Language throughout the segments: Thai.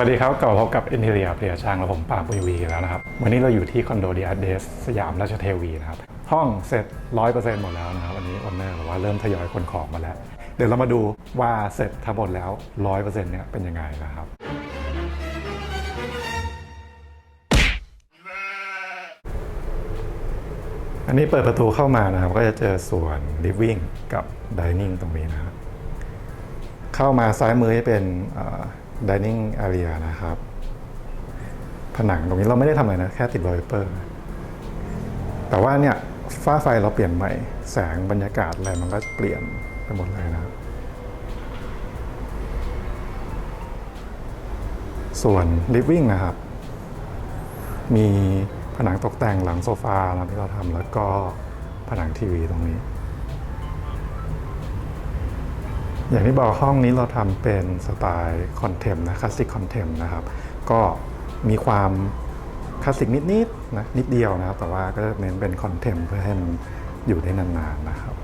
วัสดีครับกลับมาพบกับ i n t e r i o r เพียช่างและผมปาปุยวีแล้วนะครับ วันนี้เราอยู่ที่คอนโดดีอาร์เดสสยามราชเทวีนะครับ ห้องเสร็จ 100%หมดแล้วนะครับ วันนี้ออนเนอร์บอกว่าเริ่มทยอยคนของมาแล้ว เดี๋ยวเรามาดูว่าเสร็จทั้งหมดแล้ว 100%เนี่ยเป็นยังไงนะครับอันนี้เปิดประตูเข้ามานะครับ ก็จะเจอส่วน living กับ dining ตรงนี้นะครับเข้ามาซ้ายมือจะเป็น dining area นะครับ ผนังตรงนี้เราไม่ได้ทำอะไรนะ แค่ติดวอลเปเปอร์แต่ว่าเนี่ยฝ้าไฟเราเปลี่ยนใหม่ แสงบรรยากาศอะไรมันก็เปลี่ยนไปหมดเลยนะ ส่วน living นะครับ มีผนังตกแต่งหลังโซฟาที่เราทำแล้วก็ผนังทีวีตรงนี้ อย่างที่บอกห้องนี้เราทำเป็นสไตล์คอนเทมนะคลาสสิกคอนเทมนะครับ ก็มีความคลาสสิกนิดๆนะนิดเดียวนะครับ แต่ว่าก็จะเน้นเป็นคอนเทมเพื่อให้มันอยู่ได้นานๆนะครับ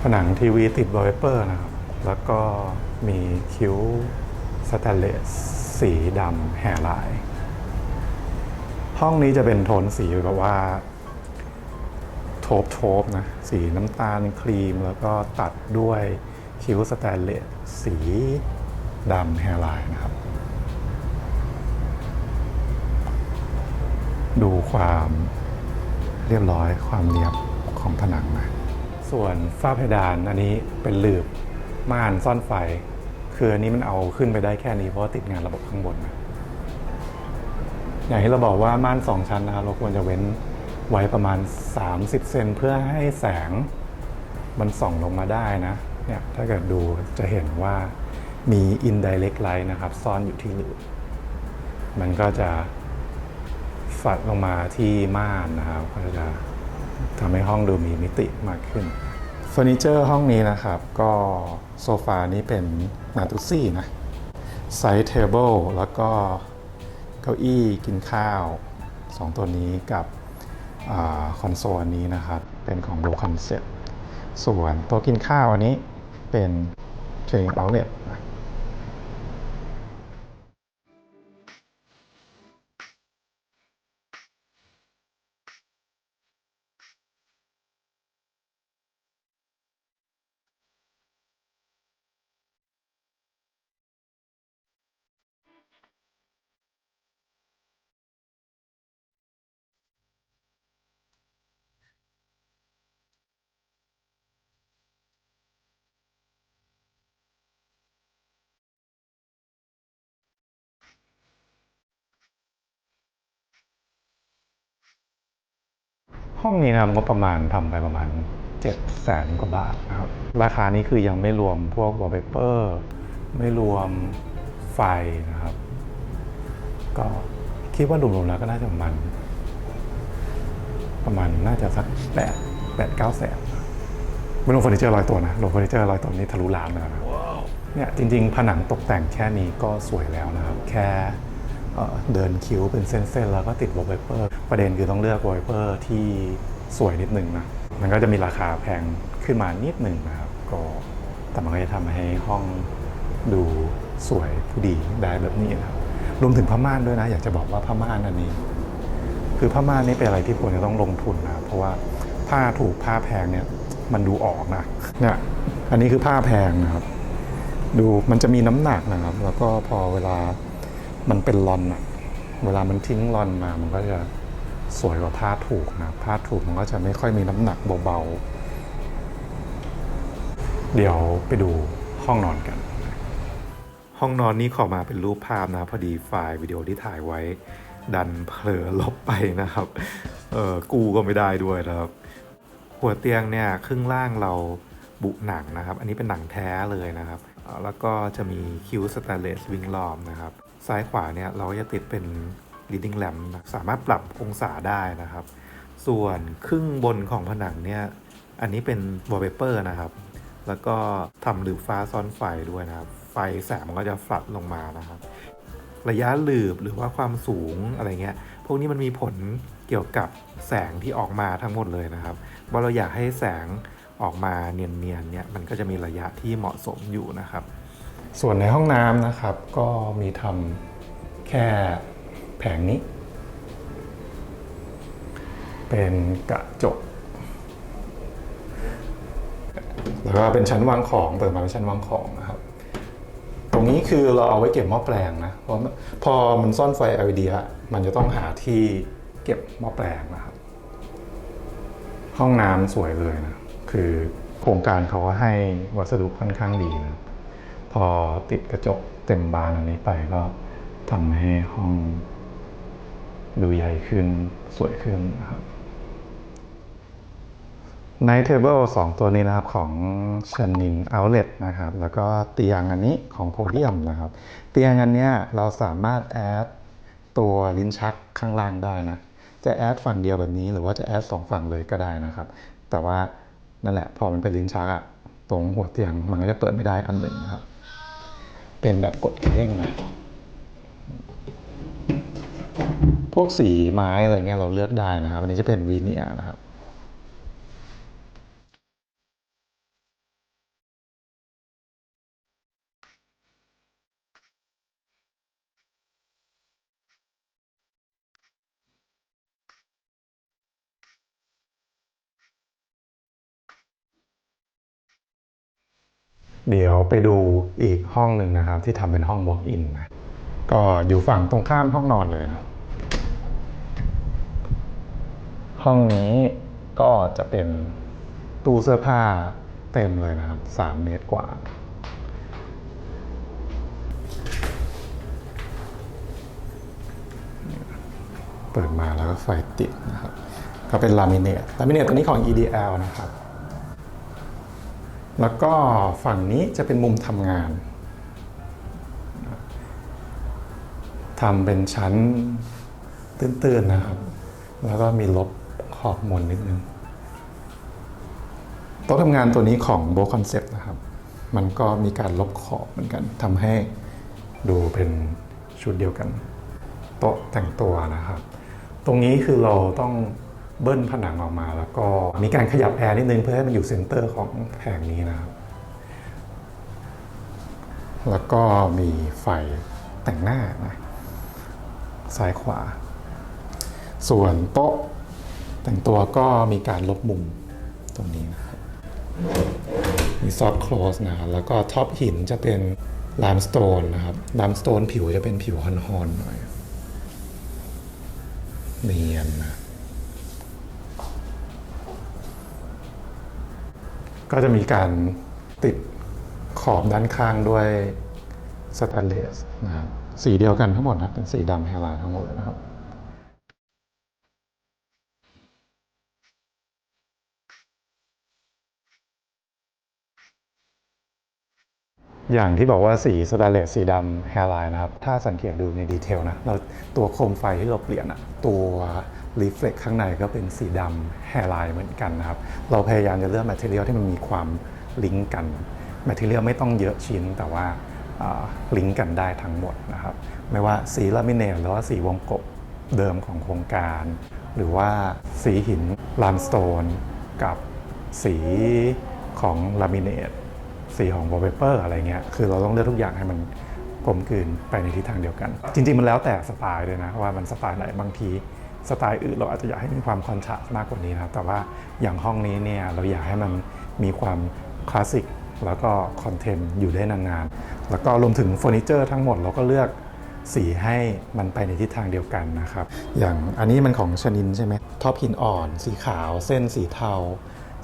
ผนังทีวีติดวอลเปเปอร์นะครับ แล้วก็มีคิ้วสแตนเลสสีดำแห่ลาย ห้องนี้จะเป็นโทนสีแบบว่า โทบโทนะสีน้ำตาลครีม แล้วก็ตัดด้วยคิ้วสแตนเลสสีดำแฮร์ไลน์นะครับ ดูความเรียบร้อยความเนียบของผนังนะส่วนฝ้าเพดานอันนี้เป็นหลืบม่านซ่อนไฟ คืออันนี้มันเอาขึ้นไปได้แค่นี้เพราะติดงานระบบข้างบนนะอย่างที่เราบอกว่าม่านสองชั้นนะครับเราควรจะเว้น ไว้ประมาณ 30 เซนเพื่อให้แสงมันส่องลงมาได้นะเนี่ยถ้าเกิดดูจะเห็นว่ามี indirect light นะครับ ซ่อนอยู่ที่หลืบมันก็จะฝัดลงมาที่ม่านนะครับ ก็จะทำให้ห้องดูมีมิติมากขึ้นเฟอร์นิเจอร์ห้องนี้นะครับ ก็โซฟานี้เป็นนาตุซี่นะไซส์เทเบิลแล้วก็เก้าอี้กินข้าว 2 ตัวนี้กับ คอนโซลอันนี้นะครับ เป็นของ Blue Concept ส่วนโต๊ะกินข้าวอันนี้เป็น Training Outlet ห้องนี้นะครับงบประมาณทำไปประมาณ7 0 0แสนกว่าบาทนะครับ ราคานี้คือยังไม่รวมพวกวอลเปเปอร์ไม่รวมไฟนะครับ ก็คิดว่ารวมๆแล้วก็น่าจะประมาณประมาณน่าจะสักแปดแปดเก้าแสนไม่รวมเฟอร์นิเจอร์ร้อยตัวนะรวมเฟอร์นิเจอร์ร้อยตัวนี้ทะลุล้านแล้วนะเนี่ยจริง ๆ ผนังตกแต่งแค่นี้ก็สวยแล้วนะครับ แค่ เดินคิ้วเป็นเส้นๆ แล้วก็ติดวอลเปเปอร์ ประเด็นคือต้องเลือกวอลเปเปอร์ที่สวยนิดนึงนะ มันก็จะมีราคาแพงขึ้นมานิดหนึ่งนะครับ ก็แต่มันก็จะทำให้ห้องดูสวยผู้ดีได้แบบนี้นะครับ รวมถึงผ้าม่านด้วยนะ อยากจะบอกว่าผ้าม่านอันนี้ คือผ้าม่านนี่เป็นอะไรที่ควรจะต้องลงทุนนะเพราะว่าผ้าถูกผ้าแพงเนี่ยมันดูออกนะเนี่ยอันนี้คือผ้าแพงนะครับ ดูมันจะมีน้ำหนักนะครับ แล้วก็พอเวลา มันเป็นลอนอะเวลามันทิ้งลอนมา มันก็จะสวยกว่าผ้าถูกนะ ผ้าถูกมันก็จะไม่ค่อยมีน้ำหนักเบาๆ เดี๋ยวไปดูห้องนอนกัน ห้องนอนนี้ขอมาเป็นรูปภาพนะ พอดีไฟล์วิดีโอที่ถ่ายไว้ ดันเผลอลบไปนะครับ เออกูก็ไม่ได้ด้วยนะครับ หัวเตียงเนี่ยครึ่งล่างเราบุหนังนะครับ อันนี้เป็นหนังแท้เลยนะครับ แล้วก็จะมีคิวสแตนเลสวิงล้อมนะครับ ซ้ายขวาเนี่ยเราจะติดเป็น reading lamp สามารถปรับองศาได้นะครับ ส่วนครึ่งบนของผนังเนี่ย อันนี้เป็น wallpaper นะครับ แล้วก็ทำหลืบฟ้าซ้อนไฟด้วยนะครับ ไฟแสงมันก็จะฟลัดลงมานะครับ ระยะหลืบหรือว่าความสูงอะไรเงี้ย พวกนี้มันมีผลเกี่ยวกับแสงที่ออกมาทั้งหมดเลยนะครับ ว่าเราอยากให้แสง ออกมาเนียนๆเนี่ยมันก็จะมีระยะที่เหมาะสมอยู่นะครับ ส่วนในห้องน้ำนะครับก็มีทำแค่แผงนี้ เป็นกระจก แล้วก็เป็นชั้นวางของเปิดมาเป็นชั้นวางของนะครับ ตรงนี้คือเราเอาไว้เก็บหม้อแปลงนะเพราะพอมันซ่อนไฟ LED อะมันจะต้องหาที่เก็บหม้อแปลงนะครับ ห้องน้ำสวยเลยนะ คือโครงการเขาก็ให้วัสดุค่อนข้างดีนะพอติดกระจกเต็มบานอันนี้ไปก็ทำให้ห้องดูใหญ่ขึ้นสวยขึ้นนะครับ Night Table 2ตัวนี้นะครับของ Chanin Outlet นะครับ แล้วก็เตียงอันนี้ของ Podium นะครับ เตียงอันนี้เราสามารถแอดตัวลิ้นชักข้างล่างได้นะ จะแอดฝั่งเดียวแบบนี้หรือว่าจะแอดสองฝั่งเลยก็ได้นะครับ แต่ว่า นั่นแหละ พอมันเป็นลิ้นชักอะตรงหัวเตียงมันก็จะเปิดไม่ได้อันหนึ่งครับ เป็นแบบกดเร่งนะพวกสีไม้อะไรเงี้ยเราเลือกได้นะครับ อันนี้จะเป็นวีเนียนะครับ เดี๋ยวไปดูอีกห้องหนึ่งนะครับ ที่ทำเป็นห้อง walk-in นะก็อยู่ฝั่งตรงข้ามห้องนอนเลย ห้องนี้ก็จะเป็นตู้เสื้อผ้าเต็มเลยนะครับสามเมตรกว่า เปิดมาแล้วก็ไฟติดนะครับ ก็เป็นลามิเนตลามิเนตตัวนี้ของ EDL นะครับ แล้วก็ฝั่งนี้จะเป็นมุมทำงานทำเป็นชั้นตื้นๆนะครับ แล้วก็มีลบขอบมนนิดนึงโต๊ะทำงานตัวนี้ของโบคอนเซปต์นะครับ มันก็มีการลบขอบเหมือนกันทำให้ดูเป็นชุดเดียวกัน โต๊ะแต่งตัวนะครับ ตรงนี้คือเราต้อง เบิ้ลผนังออกมา แล้วก็มีการขยับแอร์นิดนึงเพื่อให้มันอยู่เซนเตอร์ของแผงนี้นะครับ แล้วก็มีไฟแต่งหน้านะซ้ายขวา ส่วนโต๊ะแต่งตัวก็มีการลบมุมตรงนี้นะครับ มีซอฟต์โคลสนะครับแล้วก็ท็อปหินจะเป็นลามสโตนนะครับลามสโตนผิวจะเป็นผิวฮอนๆหน่อย เนียนนะ ก็จะมีการติดขอบด้านข้างด้วยสแตนเลสนะครับสีเดียวกันทั้งหมดนะเป็นสีดำแฮร์ไลน์ทั้งหมดนะครับอย่างที่บอกว่าสีสแตนเลสสีดำแฮร์ไลน์นะครับ ถ้าสังเกตดูในดีเทลนะเราตัวโคมไฟที่เราเปลี่ยนอะตัว รีเฟล็กข้างในก็เป็นสีดำแฮร์ไลน์เหมือนกันนะครับ เราพยายามจะเลือกแมทเทียลที่มันมีความลิงก์กันแมทเทียลไม่ต้องเยอะชิ้นแต่ว่าลิงก์กันได้ทั้งหมดนะครับ ไม่ว่าสีลามิเนตหรือว่าสีวงกบเดิมของโครงการ หรือว่าสีหินลามสโตนกับสีของลามิเนตสีของ wallpaper อะไรเงี้ยคือเราต้องเลือกทุกอย่างให้มันกลมกลืนไปในทิศทางเดียวกัน จริง ๆ มันแล้วแต่สไตล์เลยนะว่ามันสไตล์ไหนบางที สไตล์อื่นเราอาจจะอยากให้มีความคอนทราสต์มากกว่านี้นะแต่ว่าอย่างห้องนี้เนี่ยเราอยากให้มันมีความคลาสสิกแล้วก็คอนเทนต์อยู่ได้นานๆ แล้วก็รวมถึงเฟอร์นิเจอร์ทั้งหมดเราก็เลือกสีให้มันไปในทิศทางเดียวกันนะครับ อย่างอันนี้มันของชนินใช่ไหมท็อปหินอ่อน สีขาวเส้นสีเทา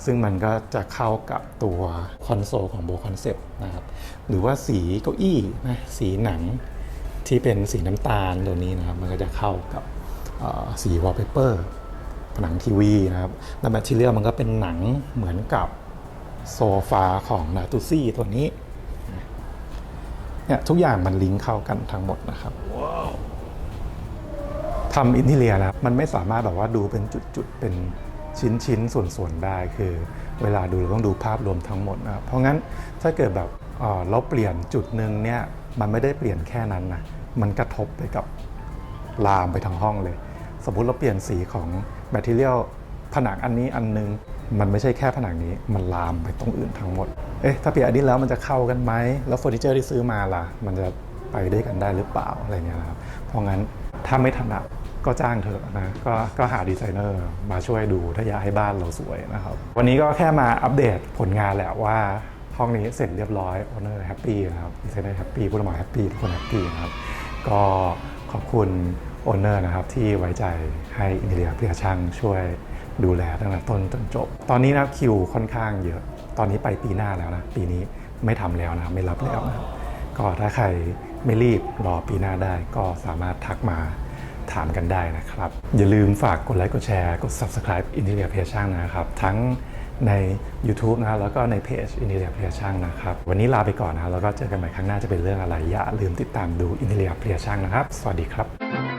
ซึ่งมันก็จะเข้ากับตัวคอนโซลของโบคอนเซปต์นะครับ หรือว่าสีเก้าอี้นะสีหนังที่เป็นสีน้ำตาลตัวนี้นะครับ มันก็จะเข้ากับ สีวอลเปเปอร์ผนังทีวีนะครับแล้วแมทเทียลมันก็เป็นหนังเหมือนกับโซฟาของนาตูซี่ตัวนี้เนี่ยทุกอย่างมันลิงก์เข้ากันทั้งหมดนะครับทำอินทีเรียนะมันไม่สามารถแบบว่าดูเป็นจุดๆ เป็นชิ้นๆ ส่วนๆ ได้คือ เวลาดูเราต้องดูภาพรวมทั้งหมดนะเพราะงั้นถ้าเกิดแบบเเราเปลี่ยนจุดหนึ่งเนี่ยมันไม่ได้เปลี่ยนแค่นั้นนะมันกระทบไปกับลามไปทั้งห้องเลย สมมุติเราเปลี่ยนสีของแมทเทียลผนังอันนี้อันนึง มันไม่ใช่แค่ผนังนี้มันลามไปตรงอื่นทั้งหมด เอ๊ะถ้าเปลี่ยนอันนี้แล้วมันจะเข้ากันไหมแล้วเฟอร์นิเจอร์ที่ซื้อมาล่ะ มันจะไปด้วยกันได้หรือเปล่าอะไรเงี้ยนะครับเพราะงั้นถ้าไม่ถนัดก็จ้างเถอะนะก็ก็หาดีไซเนอร์มาช่วยดูถ้าอยากให้บ้านเราสวยนะครับ วันนี้ก็แค่มาอัปเดตผลงานแหละว่าห้องนี้เสร็จเรียบร้อยโอเนอร์แฮปปี้นะครับดีไซเนอร์แฮปปี้ผู้รับเหมาแฮปปี้ทุกคนแฮปปี้นะครับก็ขอบคุณ โอนเนอร์นะครับที่ไว้ใจให้อินเดียเพียช่างช่วยดูแลตั้งแต่ต้นจนจบ ตอนนี้นะคิวค่อนข้างเยอะ ตอนนี้ไปปีหน้าแล้วนะ ปีนี้ไม่ทำแล้วนะไม่รับแล้วนะก็ถ้าใครไม่รีบรอปีหน้าได้ก็สามารถทักมาถามกันได้นะครับ อย่าลืมฝากกดไลค์กดแชร์กด subscribe อินเดียเพียช่างนะครับ ทั้งใน YouTube นะครับแล้วก็ในเพจอินเดียเพลียช่างนะครับ วันนี้ลาไปก่อนนะแล้วก็เจอกันใหม่ครั้งหน้าจะเป็นเรื่องอะไร อย่าลืมติดตามดูอินเดียเพลียช่างนะครับ สวัสดีครับ